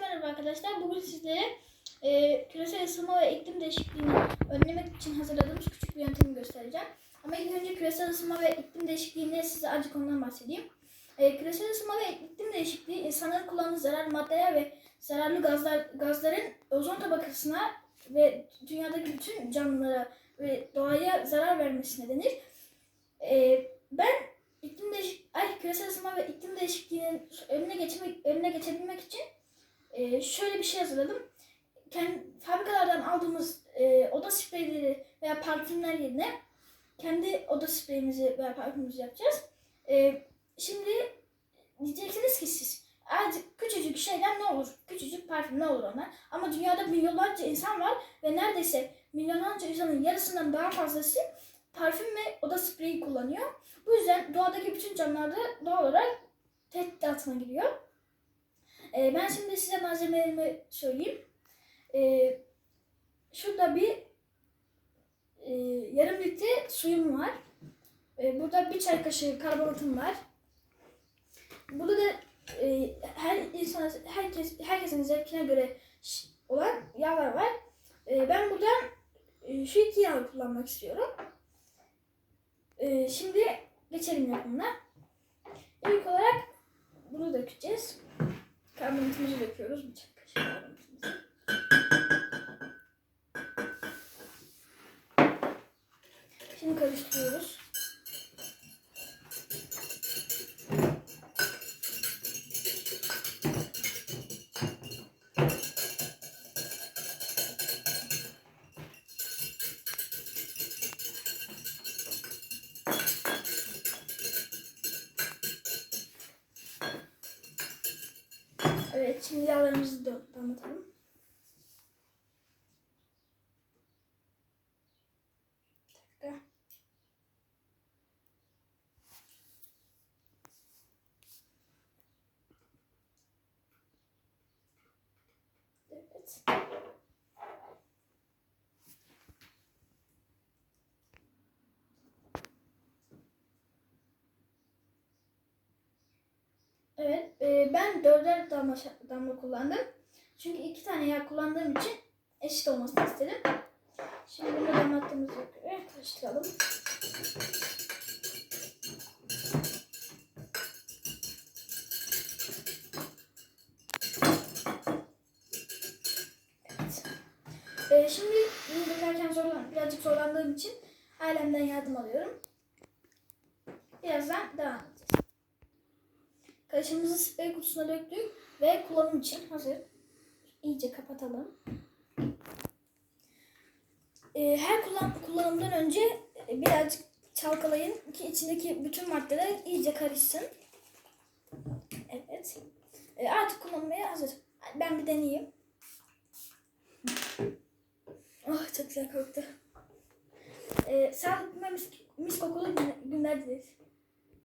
Merhaba arkadaşlar. Bugün sizlere e, küresel ısınma ve iklim değişikliğini önlemek için hazırladığımız küçük bir yöntemi göstereceğim. Ama ilk önce küresel ısınma ve iklim değişikliğini size azıcık ondan bahsedeyim. E, küresel ısınma ve iklim değişikliği insanların kullandığı zararlı maddeler ve zararlı gazlar, gazların ozon tabakasına ve dünyadaki bütün canlılara ve doğaya zarar vermesine denir. E, ben iklim değiş ay küresel ısınma ve iklim değişikliğinin önüne geçmek önüne geçebilmek için ee, şöyle bir şey hazırladım. Kendi, fabrikalardan aldığımız e, oda spreyleri veya parfümler yerine kendi oda spreyimizi veya parfümümüzü yapacağız. Ee, şimdi diyeceksiniz ki siz azıcık küçücük şeyden ne olur? Küçücük parfüm ne olur ona? Ama dünyada milyonlarca insan var ve neredeyse milyonlarca insanın yarısından daha fazlası parfüm ve oda spreyi kullanıyor. Bu yüzden doğadaki bütün canlılar da doğal olarak tehdit altına giriyor. Ee, ben şimdi size malzemelerimi söyleyeyim. Ee, şurada bir e, yarım litre suyum var. Ee, burada bir çay kaşığı karbonatım var. Burada da e, her insan, herkes, herkesin zevkine göre olan yağlar var. Ee, ben buradan e, şu iki yağı kullanmak istiyorum. Ee, şimdi geçelim yapımına. İlk olarak bunu dökeceğiz. Karbonatımızı döküyoruz. Bir çay kaşığı karbonatımızı. Şimdi karıştırıyoruz. Şimdi yağlarımızı da damlatalım. Evet. Evet, e, ben dörder damla, damla kullandım. Çünkü iki tane yağ kullandığım için eşit olmasını istedim. Şimdi bunu damlattığımıza göre karıştıralım. Evet. E, şimdi bunu dökerken zorlan, birazcık zorlandığım için ailemden yardım alıyorum. Birazdan devam Karışımımızı sprey kutusuna döktük ve kullanım için hazır. İyice kapatalım. Ee, her kullan kullanımdan önce e, birazcık çalkalayın ki içindeki bütün maddeler iyice karışsın. Evet. Ee, artık kullanmaya hazır. Ben bir deneyeyim. Oh çok güzel koktu. Ee, sağlıklı mis, mis kokulu gün- günler dileriz.